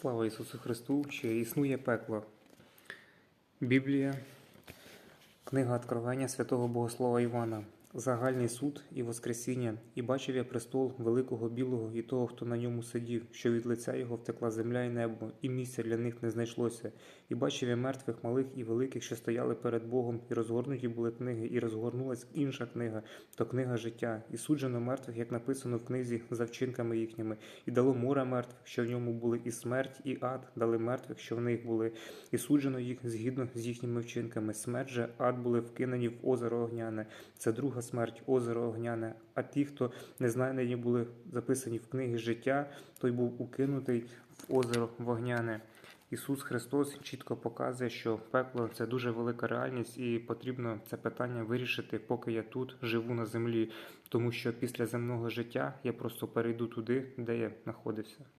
Слава Ісусу Христу, що існує пекло. Біблія, книга Откровення святого Богослова Івана, загальний суд і Воскресіння, і бачив я престол великого білого і того, хто на ньому сидів, що від лиця його втекла земля і небо, і місця для них не знайшлося. І бачив я мертвих, малих і великих, що стояли перед Богом, і розгорнуті були книги, і розгорнулась інша книга, то книга життя, і суджено мертвих, як написано в книзі за вчинками їхніми, і дало море мертвих, що в ньому були, і смерть, і ад дали мертвих, що в них були, і суджено їх згідно з їхніми вчинками. Смерть же, ад були вкинені в озеро огняне. Це друга смерть, озеро огняне. А ті, хто не знайдені були записані в книги життя, той був укинутий в озеро вогняне. Ісус Христос чітко показує, що пекло це дуже велика реальність, і потрібно це питання вирішити, поки я тут живу на землі, тому що після земного життя я просто перейду туди, де я знаходився.